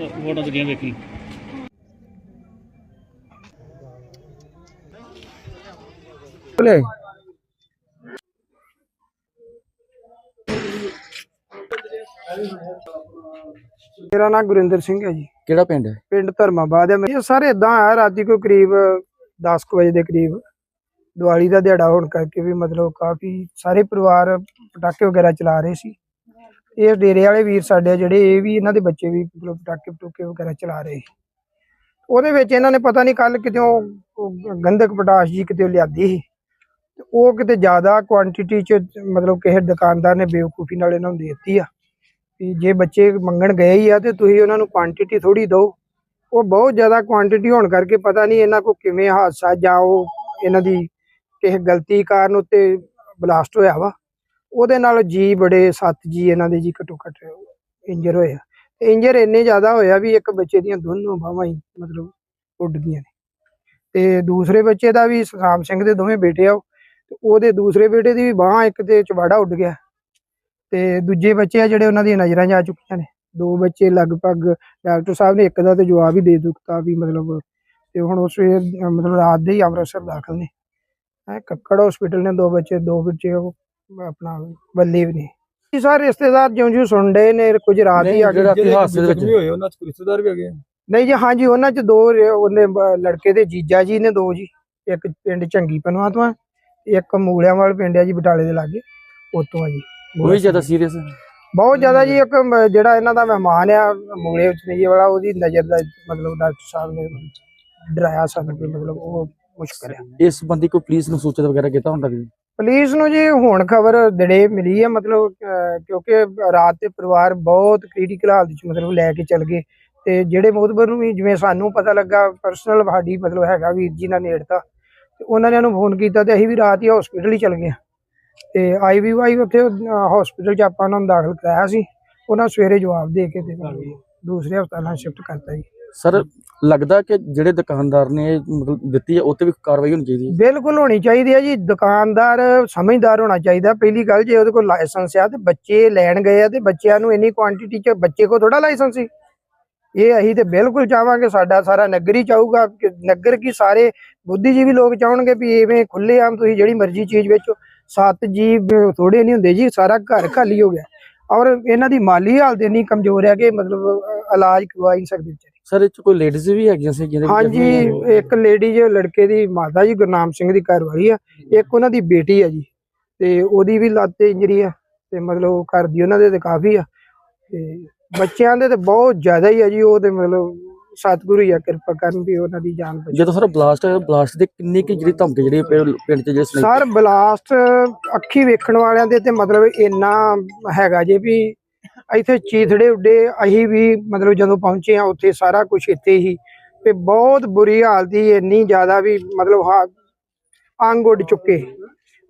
Photo ਲੱਗੀਆਂ ਵੇਖੀ ਭਲੇ ਮੇਰਾ ਨਾਮ ਗੁਰਿੰਦਰ ਸਿੰਘ ਹੈ ਜੀ। ਕਿਹੜਾ ਪਿੰਡ ਹੈ? ਪਿੰਡ ਧਰਮਾਬਾਦ ਹੈ। ਇਹ ਸਾਰੇ ਇਦਾਂ ਆ ਰਾਤੀ ਕੋਈ ਕਰੀਬ 10 ਕੁ ਵਜੇ ਦੇ ਕਰੀਬ ਦੀਵਾਲੀ ਦਾ ਦਿਹਾੜਾ ਹੋਣ ਕਰਕੇ ਵੀ ਮਤਲਬ ਕਾਫੀ ਸਾਰੇ ਪਰਿਵਾਰ ਪਟਾਕੇ ਵਗੈਰਾ ਚਲਾ ਰਹੇ ਸੀ। ਇਹ ਡੇਰੇ ਵਾਲੇ ਵੀਰ ਸਾਡੇ ਆ ਜਿਹੜੇ, ਇਹ ਵੀ ਇਹਨਾਂ ਦੇ ਬੱਚੇ ਵੀ ਮਤਲਬ ਪਟਾਕੇ ਪਟੂਕੇ ਵਗੈਰਾ ਚਲਾ ਰਹੇ ਸੀ। ਉਹਦੇ ਵਿੱਚ ਇਹਨਾਂ ਨੇ ਪਤਾ ਨਹੀਂ ਕੱਲ ਕਿਤੇ ਗੰਧਕ ਪਟਾਸ਼ ਜੀ ਕਿਤੇ ਲਿਆਦੀ ਸੀ। ਤੇ ਉਹ ਕਿਤੇ ਜ਼ਿਆਦਾ ਕੁਆਂਟੀਟੀ ਚ ਮਤਲਬ ਕਿਸੇ ਦੁਕਾਨਦਾਰ ਨੇ ਬੇਵਕੂਫੀ ਨਾਲ ਇਹਨਾਂ ਨੂੰ ਦੇ ਦਿੱਤੀ ਆ। ਵੀ ਜੇ ਬੱਚੇ ਮੰਗਣ ਗਏ ਹੀ ਆ ਤੇ ਤੁਸੀਂ ਉਹਨਾਂ ਨੂੰ ਕੁਆਂਟੀਟੀ ਥੋੜੀ ਦਿਓ। ਉਹ ਬਹੁਤ ਜ਼ਿਆਦਾ ਕੁਆਂਟੀਟੀ ਹੋਣ ਕਰਕੇ ਪਤਾ ਨਹੀਂ ਇਹਨਾਂ ਕੋ ਕਿਵੇਂ ਹਾਦਸਾ ਜਾਂ ਉਹ ਇਹਨਾਂ ਦੀ ਕਿਸੇ ਗਲਤੀ ਕਾਰਨ ਉੱਤੇ ਬਲਾਸਟ ਹੋਇਆ ਵਾ। ਉਹਦੇ ਨਾਲ ਜੀ ਬੜੇ ਸੱਤ ਜੀ ਇਹਨਾਂ ਦੇ ਜੀ ਘੱਟੋ ਘੱਟ ਇੰਜਰ ਹੋਏ ਤੇ ਇੰਜਰ ਇੰਨੇ ਜ਼ਿਆਦਾ ਹੋਇਆ ਵੀ ਇੱਕ ਬੱਚੇ ਦੀਆਂ ਦੋਨੋਂ ਬਾਹਾਂ ਹੀ ਮਤਲਬ ਉੱਡ ਗਈਆਂ ਨੇ। ਤੇ ਦੂਸਰੇ ਬੱਚੇ ਦਾ ਵੀ ਸਤਨਾਮ ਸਿੰਘ ਦੇ ਦੋਵੇਂ ਬੇਟੇ ਆ ਉਹਦੇ ਦੂਸਰੇ ਬੇਟੇ ਦੀ ਵੀ ਬਾਹ ਇੱਕ ਤੇ ਚਵਾੜਾ ਉੱਡ ਗਿਆ। ਤੇ ਦੂਜੇ ਬੱਚੇ ਆ ਜਿਹੜੇ ਉਹਨਾਂ ਦੀਆਂ ਨਜ਼ਰਾਂ ਜਾ ਚੁੱਕੀਆਂ ਨੇ। ਦੋ ਬੱਚੇ ਲਗਭਗ ਡਾਕਟਰ ਸਾਹਿਬ ਨੇ ਇੱਕ ਦਾ ਤੇ ਜਵਾਬ ਹੀ ਦੇ ਦਿੱਤਾ ਵੀ ਮਤਲਬ ਤੇ ਹੁਣ ਉਸ ਮਤਲਬ ਰਾਤ ਦੇ ਹੀ ਅੰਮ੍ਰਿਤਸਰ ਦਾਖਲ ਨੇ। ਹੈ, ਕੱਕੜ ਹਸਪੀਟਲ ਨੇ ਦੋ ਬੱਚੇ ਦੋ ਬੱਚੇ ਉਹ ਆਪਣਾ ਬੱਲੇ ਵੀ ਨੇ। ਜੀ ਸਾਰੇ ਰਿਸ਼ਤੇਦਾਰ ਜਿਉਂ ਜਿਉਂ ਸੁਣ ਨੇ ਕੁਝ ਰਾਤ ਹੀ ਆ ਗਏ ਜਿਹੜਾ ਹਾਦਸੇ ਦੇ ਵਿੱਚ ਹੋਏ ਉਹਨਾਂ ਚ ਰਿਸ਼ਤੇਦਾਰ ਵੀ ਹੈਗੇ ਨਹੀਂ ਜੀ ਹਾਂਜੀ ਉਹਨਾਂ ਚ ਦੋ ਉਹਨੇ ਲੜਕੇ ਦੇ ਜੀਜਾ ਜੀ ਨੇ ਦੋ ਜੀ ਇੱਕ ਪਿੰਡ ਚੰਗੀ ਪਨਵਾ ਤੋਂ ਆ ਇੱਕ ਮੂਲਿਆਂ ਵਾਲ ਪਿੰਡ ਆ ਜੀ ਬਟਾਲੇ ਦੇ ਲਾਗੇ ਉਤੋਂ ਆ ਜੀ। ਵੀ ਜ਼ਿਆਦਾ ਸੀਰੀਅਸ ਬਹੁਤ ਜ਼ਿਆਦਾ ਜੀ ਇੱਕ ਜਿਹੜਾ ਇਹਨਾਂ ਦਾ ਮਹਿਮਾਨ ਆ ਮੂਲੇ ਵਿੱਚ ਨਹੀਂ ਵਾਲਾ ਉਹਦੀ ਨਜ਼ਰ ਦਾ ਮਤਲਬ ਡਾਕਟਰ ਸਾਹਿਬ ਨੇ ਡਰਾਇਆ ਸਾਨੂੰ ਮਤਲਬ ਉਹ ਮੁਸ਼ਕਲ ਆ। ਇਸ ਸੰਬੰਧੀ ਕੋਈ ਪੁਲਿਸ ਨੂੰ ਸੂਚਿਤ ਵਗੈਰਾ ਕੀਤਾ ਹੁੰਦਾ ਵੀ ਪੁਲਿਸ ਨੂੰ ਜੀ ਹੁਣ ਖਬਰ ਦੜੇ ਮਿਲੀ ਹੈ ਮਤਲਬ ਕਿਉਂਕਿ ਰਾਤ ਤੇ ਪਰਿਵਾਰ ਬਹੁਤ ਕ੍ਰਿਟੀਕਲ ਹਾਲਤ ਵਿੱਚ ਮਤਲਬ ਲੈ ਕੇ ਚੱਲ ਗਏ ਤੇ ਜਿਹੜੇ ਮੋਦਬਰ ਨੂੰ ਵੀ ਜਿਵੇਂ ਸਾਨੂੰ ਪਤਾ ਲੱਗਾ ਪਰਸਨਲ ਸਾਡੀ ਮਤਲਬ ਹੈਗਾ ਵੀਰ ਜੀ ਨਾਲ ਨੇੜਤਾ ਤੇ ਉਹਨਾਂ ਨੇ ਉਹਨੂੰ ਫੋਨ ਕੀਤਾ ਤੇ ਅਸੀਂ ਵੀ ਰਾਤ ਹੀ ਹਸਪੀਟਲ ਹੀ ਚਲ ਗਏ ਤੇ ਆਈਵੀਵਾਈ ਉੱਥੇ ਹਸਪੀਟਲ 'ਚ ਆਪਾਂ ਉਹਨਾਂ ਨੂੰ ਦਾਖਲ ਕਰਾਇਆ ਸੀ ਉਹਨਾਂ ਸਵੇਰੇ ਜਵਾਬ ਦੇ ਕੇ ਤੇ ਦੂਸਰੇ ਹਸਪਤਾਲਾਂ ਸ਼ਿਫਟ ਕਰਤਾ ਜੀ। ਸਰ, ਲੱਗਦਾ ਕਿ ਜਿਹੜੇ ਦੁਕਾਨਦਾਰ ਨੇ ਇਹ ਮਤਲਬ ਦਿੱਤੀ ਹੈ ਉਹ ਵੀ ਕਾਰਵਾਈ ਹੋਣੀ ਚਾਹੀਦੀ ਹੈ। ਬਿਲਕੁਲ ਹੋਣੀ ਚਾਹੀਦੀ ਹੈ ਜੀ। ਦੁਕਾਨਦਾਰ ਸਮਝਦਾਰ ਹੋਣਾ ਚਾਹੀਦਾ। ਪਹਿਲੀ ਗੱਲ ਜੇ ਉਹਦੇ ਕੋਲ ਲਾਇਸੈਂਸ ਆ ਤੇ ਬੱਚੇ ਲੈਣ ਗਏ ਆ ਤੇ ਬੱਚਿਆਂ ਨੂੰ ਇੰਨੀ ਕੁਆਂਟੀਟੀ ਚ ਬੱਚੇ ਕੋਲ ਥੋੜਾ ਲਾਇਸੈਂਸ ਸੀ। ਇਹ ਅਸੀਂ ਤੇ ਬਿਲਕੁਲ ਚਾਹਾਂਗੇ ਸਾਡਾ ਸਾਰਾ ਨਗਰ ਹੀ ਚਾਹੂਗਾ ਨਗਰ ਕੀ ਸਾਰੇ ਬੁੱਧੀਜੀਵੀ ਲੋਕ ਚਾਹਣਗੇ ਵੀ ਇਵੇਂ ਖੁੱਲੇ ਆਮ ਤੁਸੀਂ ਜਿਹੜੀ ਮਰਜ਼ੀ ਚੀਜ਼ ਵੇਚੋ। ਸੱਤ ਜੀ ਥੋੜੇ ਨਹੀਂ ਹੁੰਦੇ ਜੀ, ਸਾਰਾ ਘਰ ਖਾਲੀ ਹੋ ਗਿਆ। ਔਰ ਇਹਨਾਂ ਦੀ ਮਾਲੀ ਹਾਲਤ ਇੰਨੀ ਕਮਜ਼ੋਰ ਹੈ ਕਿ ਮਤਲਬ ਇਲਾਜ ਕਰਵਾ ਹੀ ਸਕਦੇ। ਸਰ ਇਹ ਚ ਕੋਈ ਲੇਡੀਜ਼ ਵੀ ਹੈਗੀਆਂ ਸੀ ਜਿਹਦੇ ਹਾਂਜੀ ਇੱਕ ਲੇਡੀ ਜੋ ਲੜਕੇ ਦੀ ਮਾਤਾ ਜੀ ਗੁਰਨਾਮ ਸਿੰਘ ਦੀ ਘਰ ਵਾਲੀ ਆ ਇੱਕ ਉਹਨਾਂ ਦੀ ਬੇਟੀ ਆ ਜੀ। ਤੇ ਉਹਦੀ ਵੀ ਲੱਤ ਤੇ ਇੰਜਰੀ ਆ ਤੇ ਮਤਲਬ ਉਹ ਘਰ ਦੀ ਉਹਨਾਂ ਦੇ ਤੇ ਕਾਫੀ ਆ। ਤੇ ਬੱਚਿਆਂ ਦੇ ਤੇ ਬਹੁਤ ਜ਼ਿਆਦਾ ਹੀ ਆ ਜੀ ਉਹ ਤੇ ਮਤਲਬ ਸਤਿਗੁਰੂ ਹੀ ਆ ਕਿਰਪਾ ਕਰਨ ਵੀ ਉਹਨਾਂ ਦੀ ਜਾਨ ਬਚੇ। ਜਦੋਂ ਸਰ ਬਲਾਸਟ ਹੋਇਆ ਬਲਾਸਟ ਦੇ ਕਿੰਨੀ ਕੀ ਜਿਹੜੀ ਧਮਕੀ ਜਿਹੜੀ ਪਿੰਡ ਚ ਜਿਹੜੇ ਸਰ ਬਲਾਸਟ ਅੱਖੀ ਵੇਖਣ ਵਾਲਿਆਂ ਦੇ ਤੇ ਮਤਲਬ ਇੰਨਾ ਹੈਗਾ ਜੇ ਵੀ ਇੱਥੇ ਚੀਥੜੇ ਉੱਡੇ ਅਸੀਂ ਵੀ ਮਤਲਬ ਜਦੋਂ ਪਹੁੰਚੇ ਆ ਉੱਥੇ ਸਾਰਾ ਕੁਝ ਇੱਥੇ ਹੀ। ਤੇ ਬਹੁਤ ਬੁਰੀ ਹਾਲਤ ਹੀ ਇੰਨੀ ਜ਼ਿਆਦਾ ਵੀ ਮਤਲਬ ਅੰਗ ਉੱਡ ਚੁੱਕੇ।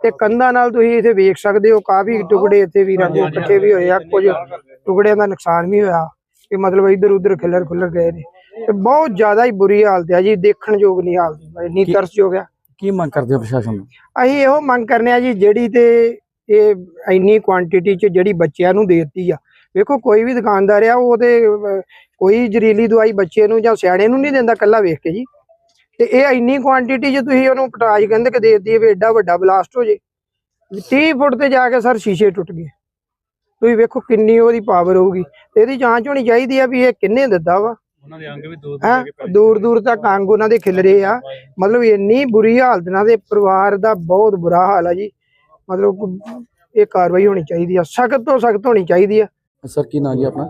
ਤੇ ਕੰਧਾਂ ਨਾਲ ਤੁਸੀਂ ਇੱਥੇ ਵੇਖ ਸਕਦੇ ਹੋ ਕਾਫੀ ਟੁਕੜੇ ਇੱਥੇ ਵੀਰਾਂ ਦੇ ਇਕੱਠੇ ਵੀ ਹੋਏ ਆ ਕੁਝ ਟੁਕੜਿਆਂ ਦਾ ਨੁਕਸਾਨ ਵੀ ਹੋਇਆ ਕਿ ਮਤਲਬ ਇੱਧਰ ਉੱਧਰ ਖਿਲਰ ਖੁੱਲਰ ਗਏ ਨੇ। ਤੇ ਬਹੁਤ ਜ਼ਿਆਦਾ ਹੀ ਬੁਰੀ ਹਾਲਤ ਹੈ ਜੀ ਦੇਖਣ ਯੋਗ ਨਹੀਂ ਹਾਲਤ ਇੰਨੀ ਤਰਸਯੋਗ ਆ। ਕੀ ਮੰਗ ਕਰਦੇ ਹੋ ਪ੍ਰਸ਼ਾਸਨ ਨੂੰ ਅਸੀਂ ਇਹੋ ਮੰਗ ਕਰਨੇ ਆ ਜੀ ਜਿਹੜੀ ਤੇ ਇਹ ਇੰਨੀ ਕੁਆਂਟੀਟੀ ਚ ਜਿਹੜੀ ਬੱਚਿਆਂ ਨੂੰ ਦੇਤੀ ਆ ਵੇਖੋ ਕੋਈ ਵੀ ਦੁਕਾਨਦਾਰ ਆ ਉਹ ਤੇ ਕੋਈ ਜ਼ਰੀਲੀ ਦਵਾਈ ਬੱਚੇ ਨੂੰ ਜਾਂ ਸਿਆਣੇ ਨੂੰ ਨਹੀਂ ਦਿੰਦਾ ਕੱਲਾ ਵੇਖ ਕੇ ਜੀ। ਤੇ ਇਹ ਇੰਨੀ ਕੁਆਂਟੀਟੀ ਚ ਤੁਸੀਂ ਉਹਨੂੰ ਪਟਾਜ ਕਹਿੰਦੇ ਕਿ ਦੇਤੀ ਵੀ ਐਡਾ ਵੱਡਾ ਬਲਾਸਟ ਹੋ ਜੇ। 30 ਫੁੱਟ ਤੇ ਜਾ ਕੇ ਸਰ ਸ਼ੀਸ਼ੇ ਟੁੱਟ ਗਏ। ਤੁਸੀਂ ਵੇਖੋ ਕਿੰਨੀ ਉਹਦੀ ਪਾਵਰ ਹੋਊਗੀ। ਤੇ ਇਹਦੀ ਜਾਂਚ ਹੋਣੀ ਚਾਹੀਦੀ ਆ ਵੀ ਇਹ ਕਿੰਨੇ ਦਿੱਤਾ ਵਾ। ਉਹਨਾਂ ਦੇ ਅੰਗ ਵੀ ਦੋ ਦੂਰ ਦੂਰ ਤੱਕ ਅੰਗ ਉਹਨਾਂ ਦੇ ਖਿਲਰੇ ਆ। ਮਤਲਬ ਇੰਨੀ ਬੁਰੀ ਹਾਲਤ ਨਾਲ ਦੇ ਪਰਿਵਾਰ ਦਾ ਬਹੁਤ ਬੁਰਾ ਹਾਲ ਆ ਜੀ। ਮਤਲਬ ਇਹ ਕਾਰਵਾਈ ਹੋਣੀ ਚਾਹੀਦੀ ਆ ਸਖਤ ਤੋਂ ਸਖਤ ਹੋਣੀ ਚਾਹੀਦੀ ਆ। ਸਰ ਕੀ ਨਾਂ ਜੀ ਆਪਣਾ?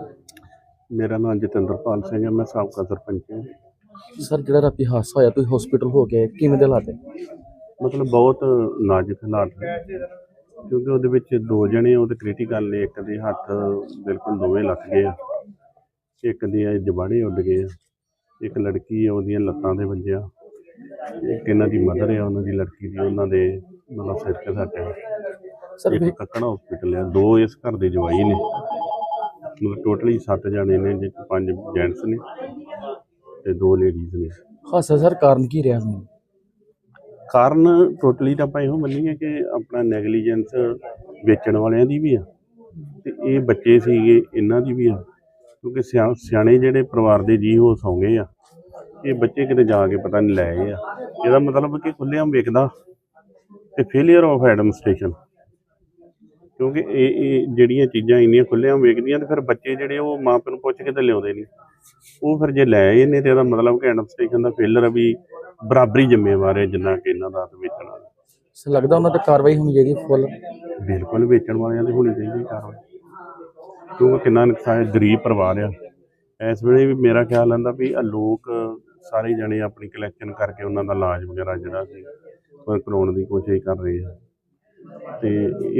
ਮੇਰਾ ਨਾਮ ਜਤਿੰਦਰਪਾਲ ਸਿੰਘ ਹੈ ਮੈਂ ਸਾਬਕਾ ਸਰਪੰਚ ਹਾਂ। ਸਰ ਜਿਹੜਾ ਰਾਤੀ ਹਾਦਸਾ ਹੋਇਆ ਤੁਸੀਂ ਹਸਪੀਟਲ ਹੋ ਗਏ ਕਿਵੇਂ ਦੇ ਹਾਲਾਤ ਹੈ ਮਤਲਬ ਬਹੁਤ ਨਾਜ਼ੁਕ ਹਾਲਾਤ ਨੇ ਕਿਉਂਕਿ ਉਹਦੇ ਵਿੱਚ ਦੋ ਜਣੇ ਉਹਦੇ ਕ੍ਰਿਟੀਕਲ ਨੇ ਇੱਕ ਦੇ ਹੱਥ ਬਿਲਕੁਲ ਦੋਵੇਂ ਲੱਗ ਗਏ ਆ ਇੱਕ ਦੇ ਜਬਾੜੇ ਉੱਡ ਗਏ ਆ ਇੱਕ ਲੜਕੀ ਆ ਉਹਦੀਆਂ ਲੱਤਾਂ ਦੇ ਵੱਜਿਆ ਇੱਕ ਇਹਨਾਂ ਦੀ ਮਦਰ ਆ ਉਹਨਾਂ ਦੀ ਲੜਕੀ ਦੀ ਉਹਨਾਂ ਦੇ ਮਤਲਬ ਸਿਰ ਤੇ ਸੱਟ ਹੈ ਸਰ ਇੱਕ ਕੱਕੜਾ ਹਸਪੀਟਲ ਆ ਦੋ ਇਸ ਘਰ ਦੇ ਜਵਾਈ ਨੇ। ਮਤਲਬ ਟੋਟਲੀ 7 ਜਣੇ ਨੇ ਜਿਹ 'ਚ ਪੰਜ ਜੈਂਟਸ ਨੇ ਤੇ ਦੋ ਲੇਡੀਜ਼ ਨੇ। ਹਾਦਸਾ ਸਰ ਕਾਰਨ ਕੀ ਰਿਹਾ ਹੁਣ ਕਾਰਨ ਟੋਟਲੀ ਤਾਂ ਆਪਾਂ ਇਹੋ ਮੰਨੀਏ ਕਿ ਆਪਣਾ ਨੈਗਲੀਜੈਂਸ ਵੇਚਣ ਵਾਲਿਆਂ ਦੀ ਵੀ ਆ ਤੇ ਇਹ ਬੱਚੇ ਸੀਗੇ ਇਹਨਾਂ ਦੀ ਵੀ ਆ। ਕਿਉਂਕਿ ਸਿਆ- ਸਿਆਣੇ ਜਿਹੜੇ ਪਰਿਵਾਰ ਦੇ ਜੀ ਉਹ ਸੌਂ ਗਏ ਆ ਇਹ ਬੱਚੇ ਕਿਤੇ ਜਾ ਕੇ ਪਤਾ ਨਹੀਂ ਲੈ ਆਏ ਆ। ਇਹਦਾ ਮਤਲਬ ਕਿ ਖੁੱਲ੍ਹੇਆਮ ਵੇਖਦਾ ਤੇ ਫੇਲਿਅਰ ਆਫ ਐਡਮਿਨਿਸਟ੍ਰੇਸ਼ਨ ਕਿਉਂਕਿ ਇਹ ਇਹ ਜਿਹੜੀਆਂ ਚੀਜ਼ਾਂ ਇੰਨੀਆਂ ਖੁੱਲ੍ਹੇਆਮ ਵੇਖਦੀਆਂ ਤੇ ਫਿਰ ਬੱਚੇ ਜਿਹੜੇ ਉਹ ਮਾਂ ਪਿਓ ਨੂੰ ਪੁੱਛ ਕੇ ਤੇ ਲਿਆਉਂਦੇ ਨਹੀਂ। ਉਹ ਫਿਰ ਜੇ ਲੈ ਆਏ ਨੇ ਤੇ ਇਹਦਾ ਮਤਲਬ ਕਿ ਐਡਮਿਨਿਸਟ੍ਰੇਸ਼ਨ ਦਾ ਫੇਲਰ ਵੀ ਬਰਾਬਰੀ ਜ਼ਿੰਮੇਵਾਰ ਹੈ ਜਿੰਨਾ ਕਿ ਇਹਨਾਂ ਦਾ ਤੇ ਵੇਚਣ ਲੱਗਦਾ ਉਹਨਾਂ ਤੇ ਕਾਰਵਾਈ ਹੋਣੀ ਚਾਹੀਦੀ ਫੁੱਲ ਬਿਲਕੁਲ ਵੇਚਣ ਵਾਲਿਆਂ ਦੀ ਹੋਣੀ ਚਾਹੀਦੀ ਕਾਰਵਾਈ। ਕਿਉਂਕਿ ਕਿੰਨਾ ਨੁਕਸਾਨ ਹੈ, ਗਰੀਬ ਪਰਿਵਾਰ ਆ। ਇਸ ਵੇਲੇ ਵੀ ਮੇਰਾ ਖਿਆਲ ਆਂਦਾ ਵੀ ਆਹ ਲੋਕ ਸਾਰੇ ਜਣੇ ਆਪਣੀ ਕਲੈਕਸ਼ਨ ਕਰਕੇ ਉਹਨਾਂ ਦਾ ਇਲਾਜ ਵਗੈਰਾ ਜਿਹੜਾ ਸੀ ਉਹ ਕਰਾਉਣ ਦੀ ਕੋਸ਼ਿਸ਼ ਕਰ ਰਹੇ ਆ। ਤੇ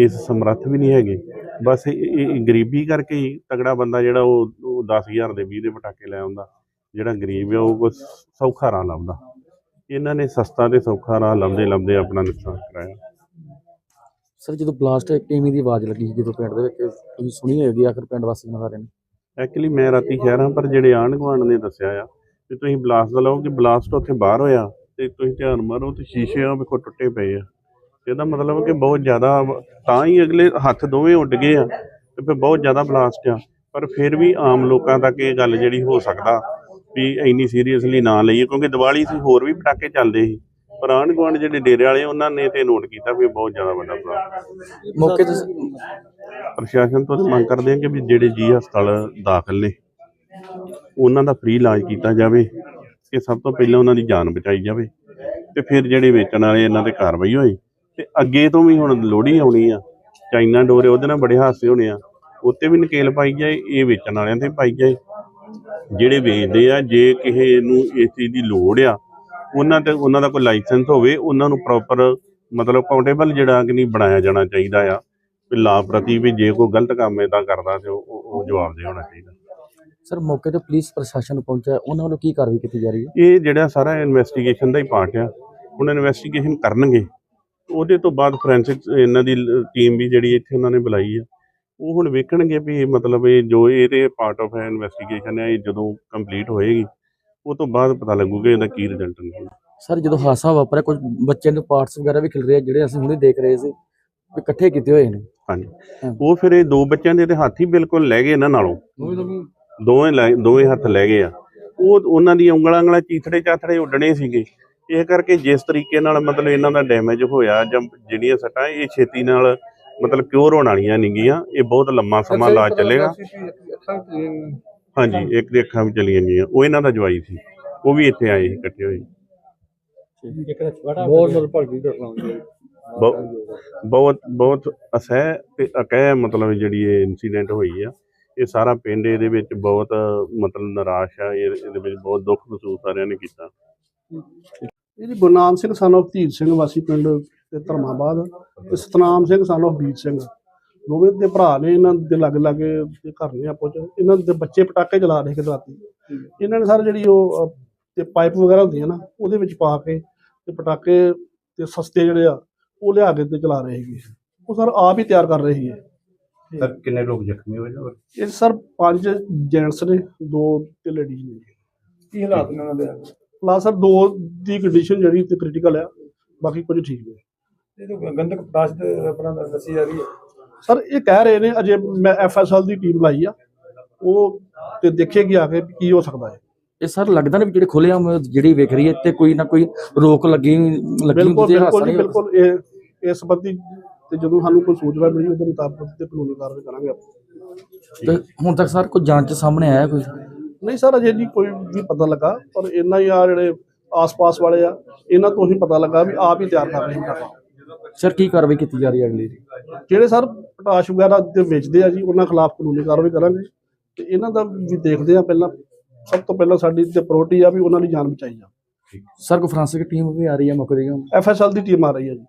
ਇਸ ਸਮਰੱਥ ਵੀ ਨਹੀਂ ਹੈਗੇ। ਬਸ ਇਹ ਗਰੀਬੀ ਕਰਕੇ ਹੀ ਤਗੜਾ ਬੰਦਾ ਜਿਹੜਾ ਉਹ ਉਹ 10000 ਦੇ 20 ਦੇ ਪਟਾਕੇ ਲੈ ਆਉਂਦਾ। ਜਿਹੜਾ ਗਰੀਬ ਹੈ ਉਹ ਕੁਛ ਸੌਖਾ ਰਾਹ ਲੱਭਦਾ। ਇਹਨਾਂ ਨੇ ਸਸਤਾ ਤੇ ਸੌਖਾ ਰਾਹ ਲੱਭਦੇ ਲੱਭਦੇ ਆਪਣਾ ਨੁਕਸਾਨ ਕਰਾਇਆ। ਸਰ ਜਦੋਂ ਬਲਾਸਟ ਟੀਮੀ ਦੀ ਆਵਾਜ਼ ਲੱਗੀ ਜਦੋਂ ਪਿੰਡ ਦੇ ਵਿੱਚ ਤੁਸੀਂ ਸੁਣੀ ਹੋਏਗੀ ਆਖਰ ਪਿੰਡ ਵਾਸੀਆਂ ਬਾਰੇ? ਨੇ ਐਕਚੁਅਲੀ ਮੈਂ ਰਾਤੀ ਸ਼ਹਿਰਾਂ ਪਰ ਜਿਹੜੇ ਆਂਢ ਗੁਆਂਢ ਨੇ ਦੱਸਿਆ ਆ ਕਿ ਤੁਸੀਂ ਬਲਾਸਟ ਦਾ ਲਓ ਕਿ ਬਲਾਸਟ ਉੱਥੇ ਬਾਹਰ ਹੋਇਆ ਤੇ ਤੁਸੀਂ ਧਿਆਨ ਮਾਰੋ ਤੇ ਸ਼ੀਸ਼ੇ ਆ ਵੇਖੋ ਟੁੱਟੇ ਪਏ ਆ। ਇਹਦਾ ਮਤਲਬ ਕਿ ਬਹੁਤ ਜ਼ਿਆਦਾ ਤਾਂ ਹੀ ਅਗਲੇ ਹੱਥ ਦੋਵੇਂ ਉੱਡ ਗਏ ਆ ਤੇ ਫਿਰ ਬਹੁਤ ਜ਼ਿਆਦਾ ਬਲਾਸਟ ਆ। ਪਰ ਫਿਰ ਵੀ ਆਮ ਲੋਕਾਂ ਤੱਕ ਇਹ ਗੱਲ ਜਿਹੜੀ ਹੋ ਸਕਦਾ ਵੀ ਇੰਨੀ ਸੀਰੀਅਸਲੀ ਨਾ ਲਈਏ ਕਿਉਂਕਿ ਦੀਵਾਲੀ ਸੀ ਹੋਰ ਵੀ ਪਟਾਕੇ ਚੱਲਦੇ ਸੀ। ਪਰ ਆਂਢ ਗੁਆਂਢ ਜਿਹੜੇ ਡੇਰੇ ਵਾਲੇ ਉਹਨਾਂ ਨੇ ਤੇ ਨੋਟ ਕੀਤਾ ਵੀ ਬਹੁਤ ਜ਼ਿਆਦਾ ਵੱਡਾ ਬਲਾਸਟ ਮੌਕੇ ਤੇ ਪ੍ਰਸ਼ਾਸਨ ਤੋਂ ਤਾਂ ਮੰਗ ਕਰਦੇ ਹਾਂ ਕਿ ਵੀ ਜਿਹੜੇ ਜੀ ਹਸਪਤਾਲ ਦਾਖਲ ਨੇ ਉਹਨਾਂ ਦਾ ਫ੍ਰੀ ਇਲਾਜ ਕੀਤਾ ਜਾਵੇ। ਕਿ ਸਭ ਤੋਂ ਪਹਿਲਾਂ ਉਹਨਾਂ ਦੀ ਜਾਨ ਬਚਾਈ ਜਾਵੇ ਤੇ ਫਿਰ ਜਿਹੜੇ ਵੇਚਣ ਵਾਲੇ ਇਹਨਾਂ ਤੇ ਕਾਰਵਾਈ ਹੋਈ ਤੇ ਅੱਗੇ ਤੋਂ ਵੀ ਹੁਣ ਲੋਹੜੀ ਆਉਣੀ ਆ ਚਾਈਨਾ ਡੋਰੇ ਉਹਦੇ ਨਾਲ ਬੜੇ ਹਾਸੇ ਹੋਣੇ ਆ। ਉੱਤੇ ਵੀ ਨਕੇਲ ਪਾਈ ਜਾਏ ਇਹ ਵੇਚਣ ਵਾਲਿਆਂ ਤੇ ਪਾਈ ਜਾਏ। ਜਿਹੜੇ ਵੇਚਦੇ ਆ ਜੇ ਕਿਸੇ ਨੂੰ ਇਸ ਚੀਜ਼ ਦੀ ਲੋੜ ਆ ਉਹਨਾਂ ਤੇ ਉਹਨਾਂ ਦਾ ਕੋਈ ਲਾਇਸੈਂਸ ਹੋਵੇ ਉਹਨਾਂ ਨੂੰ ਪ੍ਰੋਪਰ ਮਤਲਬ ਕਾਊਂਟੇਬਲ ਜਿਹੜਾ ਕਿ ਨਹੀਂ ਬਣਾਇਆ ਜਾਣਾ ਚਾਹੀਦਾ ਆ। ਵੀ ਲਾ ਪ੍ਰਤੀ ਵੀ ਜੇ ਕੋਈ ਗਲਤ ਕੰਮ ਇਦਾਂ ਕਰਦਾ ਤੇ ਉਹ- ਉਹ ਉਹ ਜਵਾਬਦੇਹ ਹੋਣਾ ਚਾਹੀਦਾ। ਸਰ ਮੌਕੇ ਤੇ ਪੁਲਿਸ ਪ੍ਰਸ਼ਾਸਨ ਪਹੁੰਚਿਆ ਉਹਨਾਂ ਵੱਲੋਂ ਕੀ ਕਾਰਵਾਈ ਕੀਤੀ ਜਾ ਰਹੀ ਹੈ? ਇਹ ਜਿਹੜਾ ਸਾਰਾ ਇਨਵੈਸਟੀਗੇਸ਼ਨ ਦਾ ਹੀ ਪਾਰਟ ਆ। ਹੁਣ ਇਨਵੈਸਟੀਗੇਸ਼ਨ ਕਰਨਗੇ। ਉਹਦੇ ਤੋਂ ਬਾਅਦ ਫੋਰੈਂਸਿਕ ਇਹਨਾਂ ਦੀ ਟੀਮ ਵੀ ਜਿਹੜੀ ਇੱਥੇ ਉਹਨਾਂ ਨੇ ਬੁਲਾਈ ਆ ਉਹ ਹੁਣ ਵੇਖਣਗੇ ਵੀ ਮਤਲਬ ਇਹ ਜੋ ਇਹਦੇ ਪਾਰਟ ਆਫ ਇਨਵੈਸਟੀਗੇਸ਼ਨ ਹੈ ਇਹ ਜਦੋਂ ਕੰਪਲੀਟ ਹੋਏਗੀ ਉਹ ਤੋਂ ਬਾਅਦ ਪਤਾ ਲੱਗੂਗਾ ਇਹਦਾ ਕੀ ਰਿਜ਼ਲਟ ਨਿਕਲਦਾ ਸਰ ਜਦੋਂ ਹਾਦਸਾ ਵਾਪਰਿਆ ਕੁਝ ਬੱਚਿਆਂ ਦੇ ਪਾਰਟਸ ਵਗੈਰਾ ਵੀ ਖਿਲ ਰਹੇ ਆ ਜਿਹੜੇ ਅਸੀਂ ਹੁਣੇ ਦੇਖ ਰਹੇ ਸੀ ਵੀ ਇਕੱਠੇ ਕੀਤੇ ਹੋਏ ਨੇ? ਹਾਂਜੀ। ਉਹ ਫਿਰ ਇਹ ਦੋ ਬੱਚਿਆਂ ਦੇ ਤੇ ਹੱਥ ਹੀ ਬਿਲਕੁਲ ਲੈ ਗਏ ਇਹਨਾਂ ਨਾਲੋਂ। ਦੋਵੇਂ ਦੋਵੇਂ ਹੱਥ ਲੈ ਗਏ ਆ। ਉਹ ਉਹਨਾਂ ਦੀਆਂ ਉਂਗਲਾਂ ਉਂਗਲਾਂ ਚੀਥੜੇ ਚਾਥੜੇ ਉੱਡਣੇ ਸੀਗੇ। ਇਹ ਕਰਕੇ ਜਿਸ ਤਰੀਕੇ ਨਾਲ ਮਤਲਬ ਇਹਨਾਂ ਦਾ ਡੈਮੇਜ ਹੋਇਆ ਜਾਂ ਜਿਹੜੀਆਂ ਸੱਟਾਂ ਇਹ ਛੇਤੀ ਨਾਲ ਮਤਲਬ ਕਿਉਰ ਹੋਣ ਵਾਲੀਆਂ ਨਹੀਂ ਗੀਆਂ ਇਹ ਬਹੁਤ ਲੰਮਾ ਸਮਾਂ ਇਲਾਜ ਚੱਲੇਗਾ। ਹਾਂਜੀ ਇੱਕ ਦੇ ਅੱਖਾਂ ਵੀ ਚਲੀਆਂ ਗਈਆਂ। ਉਹ ਇਹਨਾਂ ਦਾ ਜਵਾਈ ਸੀ। ਉਹ ਵੀ ਇੱਥੇ ਆਏ ਸੀ ਇਕੱਠੇ ਹੋਏ। ਬਹੁਤ ਮਤਲਬ ਘਟਨਾ ਬਹੁਤ ਬਹੁਤ ਅਸਹਿ ਤੇ ਅਕਹਿ ਮਤਲਬ ਜਿਹੜੀ ਇਹ ਇਨਸੀਡੈਂਟ ਹੋਈ ਆ। ਇਹ ਸਾਰਾ ਪਿੰਡ ਇਹਦੇ ਵਿੱਚ ਬਹੁਤ ਮਤਲਬ ਨਿਰਾਸ਼ ਆ। ਇਹ- ਇਹਦੇ ਵਿੱਚ ਬਹੁਤ ਦੁੱਖ ਮਹਿਸੂਸ ਸਾਰਿਆਂ ਨੇ ਕੀਤਾ। ਇਹ ਜੀ ਗੁਰਨਾਮ ਸਿੰਘ son of ਧੀਰ ਸਿੰਘ ਵਾਸੀ ਪਿੰਡ ਤੇ ਧਰਮਾਬਾਦ ਤੇ ਸਤਨਾਮ ਸਿੰਘ son of ਬੀਰ ਸਿੰਘ। ਦੋਵੇਂ ਦੇ ਭਰਾ ਨੇ ਇਹਨਾਂ ਦੇ ਲੱਗ ਲਾਗੇ ਦੇ ਘਰ ਨੇ ਆਪੋ ਚ ਇਹਨਾਂ ਦੇ ਬੱਚੇ ਪਟਾਕੇ ਚਲਾ ਰਹੇ ਕਿ ਰਾਤੀ। ਇਹਨਾਂ ਨੇ ਸਰ ਜਿਹੜੀ ਉਹ ਤੇ ਪਾਈਪ ਵਗੈਰਾ ਹੁੰਦੀਆਂ ਨਾ ਉਹਦੇ ਵਿੱਚ ਪਾ ਕੇ ਤੇ ਪਟਾਕੇ ਤੇ ਸਸਤੇ ਜਿਹੜੇ ਆ ਉਹ ਲਿਆ ਕੇ ਤੇ ਚਲਾ ਰਹੇ ਸੀਗੇ ਉਹ ਸਰ ਆਪ ਹੀ ਤਿਆਰ ਕਰ ਰਹੇ ਸੀਗੇ ਸਰ ਕਿੰਨੇ ਲੋਕ ਜ਼ਖਮੀ ਹੋਏ ਨੇ? ਇਹ ਸਰ ਪੰਜ ਜੈਂਟਸ ਨੇ ਦੋ ਤੇ ਲੇਡੀਜ਼ ਨੇ ਕੀ ਹਾਲਾਤ ਨੇ ਉਹਨਾਂ ਦੇ? ਪਲੱਸ ਸਰ ਦੋ ਦੀ ਕੰਡੀਸ਼ਨ ਜਿਹੜੀ ਤੇ ਕ੍ਰਿਟੀਕਲ ਆ ਬਾਕੀ ਕੁਝ ਠੀਕ ਨੇ ਇਹ ਤਾਂ ਗੰਦਕ ਪਦਾਰਥ ਤੇ ਆਪਣਾ ਦੱਸੀ ਜਾ ਰਹੀ ਹੈ। ਸਰ ਇਹ ਕਹਿ ਰਹੇ ਨੇ ਅਜੇ ਮੈਂ ਐਫਐਸਐਲ ਦੀ ਟੀਮ ਲਾਈ ਆ। ਉਹ ਤੇ ਦੇਖੇਗੀ ਆ ਕੇ ਕੀ ਹੋ ਸਕਦਾ ਹੈ। ਇਹ ਸਰ ਲੱਗਦਾ ਨਾ ਵੀ ਜਿਹੜੇ ਖੁੱਲ੍ਹੇਆਮ ਜਿਹੜੀ ਵੇਖ ਰਹੀ ਹੈ ਤੇ ਕੋਈ ਨਾ ਕੋਈ ਰੋਕ ਲੱਗੀ ਲੱਗੀ ਬਿਲਕੁਲ ਹੁੰਦੀ ਬਿਲਕੁਲ ਬਿਲਕੁਲ ਇਹ ਇਸ ਸੰਬੰਧੀ ਤੇ ਜਦੋਂ ਸਾਨੂੰ ਕੋਈ ਸੂਚਨਾ ਮਿਲੀ ਉਹਦੇ ਮੁਤਾਬਕ ਤੇ ਕਾਨੂੰਨੀ ਕਾਰਵਾਈ ਕਰਾਂਗੇ ਆਪਾਂ। ਤੇ ਹੁਣ ਤੱਕ ਸਰ ਕੋਈ ਜਾਂਚ ਸਾਹਮਣੇ ਆਇਆ ਕੋਈ? ਨਹੀਂ ਸਰ ਅਜੇ ਨਹੀਂ ਕੋਈ ਵੀ ਪਤਾ ਲੱਗਾ ਪਰ ਇੰਨਾ ਹੀ ਆ ਜਿਹੜੇ ਆਸ-ਪਾਸ ਵਾਲੇ ਆ ਇਹਨਾਂ ਤੋਂ ਹੀ ਪਤਾ ਲੱਗਾ ਵੀ ਆਪ ਹੀ ਤਿਆਰ ਕਰ ਰਹੇ ਨੇ। ਸਰ ਕੀ ਕਾਰਵਾਈ ਕੀਤੀ ਜਾ ਰਹੀ ਹੈ ਅਗਲੀ? ਜਿਹੜੇ ਸਰ ਪਟਾਸ਼ ਵਗੈਰਾ ਤੇ ਵੇਚਦੇ ਆ ਜੀ ਉਹਨਾਂ ਖਿਲਾਫ ਕਾਨੂੰਨੀ ਕਾਰਵਾਈ ਕਰਾਂਗੇ। ਤੇ ਇਹਨਾਂ ਦਾ ਵੀ ਦੇਖਦੇ ਆ ਪਹਿਲਾਂ ਸਭ ਤੋਂ ਪਹਿਲਾਂ ਸਾਡੀ ਤੇ ਪ੍ਰਾਇੋਰਟੀ ਆ ਵੀ ਉਹਨਾਂ ਦੀ ਜਾਨ ਬਚਾਈ ਜਾ ਸਰ ਕੋਈ ਫਰਾਂਸਿਕ ਟੀਮ ਵੀ ਆ ਰਹੀ ਹੈ ਮੌਕੇ ਦੀ ਐਫਐਸਐਲ ਦੀ ਟੀਮ ਆ ਰਹੀ ਹੈ ਜੀ।